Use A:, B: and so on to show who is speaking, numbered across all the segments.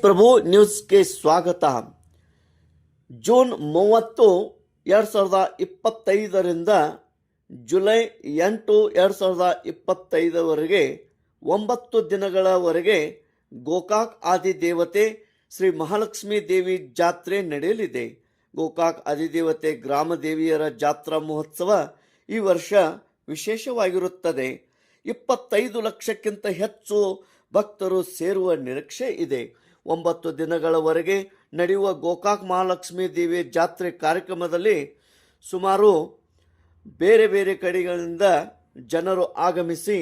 A: ಪ್ರಭು ನ್ಯೂಸ್ಗೆ ಸ್ವಾಗತ. ಜೂನ್ ಮೂವತ್ತು, ಎರಡು ಸಾವಿರದ ಇಪ್ಪತ್ತೈದರಿಂದ ಜುಲೈ ಎಂಟು, ಎರಡು ಸಾವಿರದ ಇಪ್ಪತ್ತೈದವರೆಗೆ, ಒಂಬತ್ತು ದಿನಗಳವರೆಗೆ ಗೋಕಾಕ್ ಆದಿದೇವತೆ ಶ್ರೀ ಮಹಾಲಕ್ಷ್ಮೀ ದೇವಿ ಜಾತ್ರೆ ನಡೆಯಲಿದೆ. ಗೋಕಾಕ್ ಆದಿದೇವತೆ ಗ್ರಾಮ ದೇವಿಯರ ಜಾತ್ರಾ ಮಹೋತ್ಸವ ಈ ವರ್ಷ ವಿಶೇಷವಾಗಿರುತ್ತದೆ. ಇಪ್ಪತ್ತೈದು ಲಕ್ಷಕ್ಕಿಂತ ಹೆಚ್ಚು ಭಕ್ತರು ಸೇರುವ ನಿರೀಕ್ಷೆ ಇದೆ. ಒಂಬತ್ತು ದಿನಗಳವರೆಗೆ ನಡೆಯುವ ಗೋಕಾಕ್ ಮಹಾಲಕ್ಷ್ಮೀ ದೇವಿ ಜಾತ್ರೆ ಕಾರ್ಯಕ್ರಮದಲ್ಲಿ ಸುಮಾರು ಬೇರೆ ಬೇರೆ ಕಡೆಗಳಿಂದ ಜನರು ಆಗಮಿಸಿ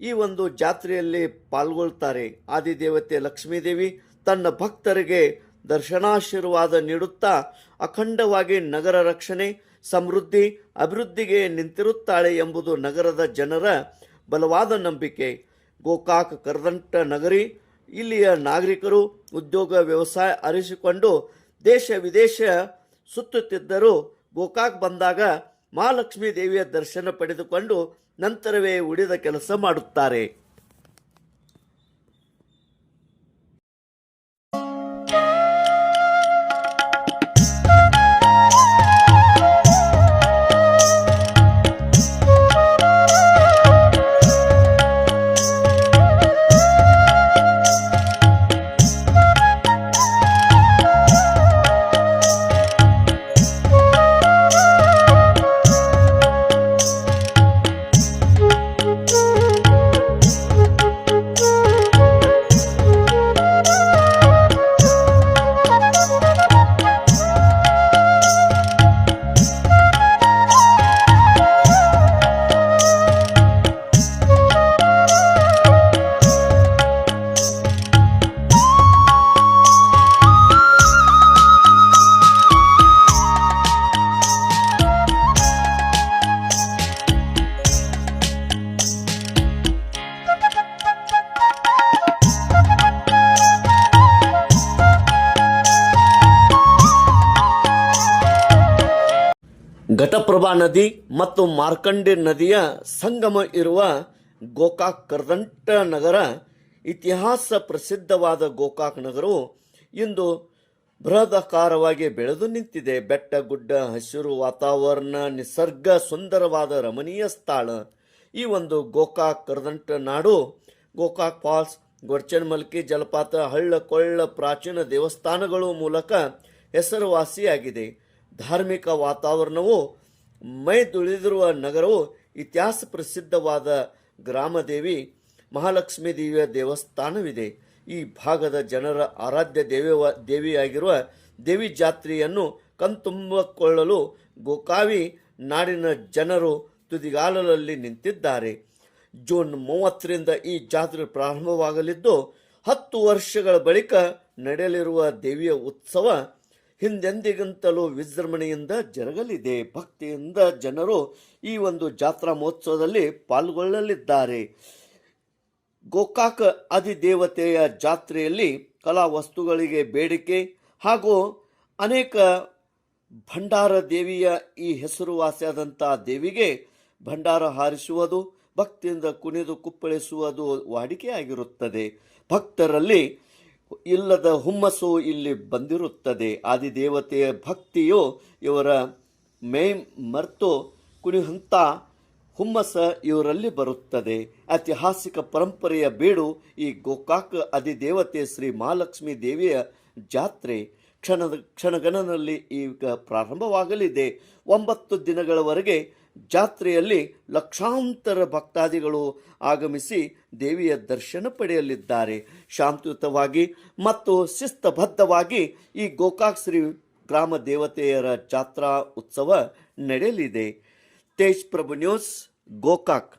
A: ಈ ಒಂದು ಜಾತ್ರೆಯಲ್ಲಿ ಪಾಲ್ಗೊಳ್ತಾರೆ. ಆದಿದೇವತೆ ಲಕ್ಷ್ಮೀದೇವಿ ತನ್ನ ಭಕ್ತರಿಗೆ ದರ್ಶನಾಶೀರ್ವಾದ ನೀಡುತ್ತಾ ಅಖಂಡವಾಗಿ ನಗರ ರಕ್ಷಣೆ, ಸಮೃದ್ಧಿ, ಅಭಿವೃದ್ಧಿಗೆ ನಿಂತಿರುತ್ತಾಳೆ ಎಂಬುದು ನಗರದ ಜನರ ಬಲವಾದ ನಂಬಿಕೆ. ಗೋಕಾಕ್ ಕರದಂಟ ನಗರಿ ಇಲ್ಲಿಯ ನಾಗರಿಕರು, ಉದ್ಯೋಗ ವ್ಯವಸಾಯ ಅರಿಸಿಕೊಂಡು ದೇಶ ವಿದೇಶ ಸುತ್ತುತ್ತಿದ್ದರೂ ಗೋಕಾಕ್ ಬಂದಾಗ ಮಹಾಲಕ್ಷ್ಮೀ ದೇವಿಯ ದರ್ಶನ ಪಡೆದುಕೊಂಡು ನಂತರವೇ ಉಳಿದ ಕೆಲಸ ಮಾಡುತ್ತಾರೆ. ಘಟಪ್ರಭಾ ನದಿ ಮತ್ತು ಮಾರ್ಕಂಡೆ ನದಿಯ ಸಂಗಮ ಇರುವ ಗೋಕಾಕ್ ಕರ್ದಂಟ ನಗರ ಇತಿಹಾಸ ಪ್ರಸಿದ್ಧವಾದ ಗೋಕಾಕ್ ನಗರವು ಇಂದು ಬೃಹದಾಕಾರವಾಗಿ ಬೆಳೆದು ನಿಂತಿದೆ. ಬೆಟ್ಟ, ಗುಡ್ಡ, ಹಸಿರು ವಾತಾವರಣ, ನಿಸರ್ಗ ಸುಂದರವಾದ ರಮಣೀಯ ಸ್ಥಳ. ಈ ಒಂದು ಗೋಕಾಕ್ ಕರ್ದಂಟ ನಾಡು ಗೋಕಾಕ್ ಫಾಲ್ಸ್, ಗೊರ್ಚನಮಲ್ಕಿ, ಜಲಪಾತ ಹಳ್ಳ ಕೊಳ್ಳ ಪ್ರಾಚೀನ ದೇವಸ್ಥಾನಗಳು ಮೂಲಕ ಹೆಸರುವಾಸಿಯಾಗಿದೆ. ಧಾರ್ಮಿಕ ವಾತಾವರಣವು ಮೈದುಳಿದಿರುವ ನಗರವು ಇತಿಹಾಸ ಪ್ರಸಿದ್ಧವಾದ ಗ್ರಾಮದೇವಿ ಮಹಾಲಕ್ಷ್ಮೀ ದೇವಿಯ ದೇವಸ್ಥಾನವಿದೆ. ಈ ಭಾಗದ ಜನರ ಆರಾಧ್ಯ ದೇವ ದೇವಿಯಾಗಿರುವ ದೇವಿ ಜಾತ್ರೆಯನ್ನು ಕಣ್ತುಂಬಿಕೊಳ್ಳಲು ಗೋಕಾವಿ ನಾಡಿನ ಜನರು ತುದಿಗಾಲಲ್ಲಿ ನಿಂತಿದ್ದಾರೆ. ಜೂನ್ ಮೂವತ್ತರಿಂದ ಈ ಜಾತ್ರೆ ಪ್ರಾರಂಭವಾಗಲಿದ್ದು, ಹತ್ತು ವರ್ಷಗಳ ಬಳಿಕ ನಡೆಯಲಿರುವ ದೇವಿಯ ಉತ್ಸವ ಹಿಂದೆಂದಿಗಿಂತಲೂ ವಿಜೃಂಭಣೆಯಿಂದ ಜರುಗಲಿದೆ. ಭಕ್ತಿಯಿಂದ ಜನರು ಈ ಒಂದು ಜಾತ್ರಾ ಮಹೋತ್ಸವದಲ್ಲಿ ಪಾಲ್ಗೊಳ್ಳಲಿದ್ದಾರೆ. ಗೋಕಾಕ ಅಧಿದೇವತೆಯ ಜಾತ್ರೆಯಲ್ಲಿ ಕಲಾ ವಸ್ತುಗಳಿಗೆ ಬೇಡಿಕೆ ಹಾಗೂ ಅನೇಕ ಭಂಡಾರ ದೇವಿಯ ಈ ಹೆಸರುವಾಸಿಯಾದಂಥ ದೇವಿಗೆ ಭಂಡಾರ ಹಾರಿಸುವುದು, ಭಕ್ತಿಯಿಂದ ಕುಣಿದು ಕುಪ್ಪಳಿಸುವುದು ವಾಡಿಕೆಯಾಗಿರುತ್ತದೆ. ಭಕ್ತರಲ್ಲಿ ಇಲ್ಲದ ಹುಮ್ಮಸ್ಸು ಇಲ್ಲಿ ಬಂದಿರುತ್ತದೆ. ಆದಿದೇವತೆಯ ಭಕ್ತಿಯು ಇವರ ಮೇ ಮರ್ತು ಕುಣಿಹಂತ ಹುಮ್ಮಸ ಇವರಲ್ಲಿ ಬರುತ್ತದೆ. ಐತಿಹಾಸಿಕ ಪರಂಪರೆಯ ಬೀಡು ಈ ಗೋಕಾಕ ಅಧಿದೇವತೆ ಶ್ರೀ ಮಹಾಲಕ್ಷ್ಮೀ ದೇವಿಯ ಜಾತ್ರೆ. ಕ್ಷಣದ ಕ್ಷಣಗಣನಲ್ಲಿ ಈಗ ಪ್ರಾರಂಭವಾಗಲಿದೆ. ಒಂಬತ್ತು ದಿನಗಳವರೆಗೆ ಜಾತ್ರೆಯಲ್ಲಿ ಲಕ್ಷಾಂತರ ಭಕ್ತಾದಿಗಳು ಆಗಮಿಸಿ ದೇವಿಯ ದರ್ಶನ ಪಡೆಯಲಿದ್ದಾರೆ. ಶಾಂತಿಯುತವಾಗಿ ಮತ್ತು ಶಿಸ್ತಬದ್ಧವಾಗಿ ಈ ಗೋಕಾಕ್ ಶ್ರೀ ಗ್ರಾಮ ದೇವತೆಯರ ಜಾತ್ರಾ ಉತ್ಸವ ನಡೆಯಲಿದೆ. ತೇಜ್ ಪ್ರಭು ನ್ಯೂಸ್ ಗೋಕಾಕ್.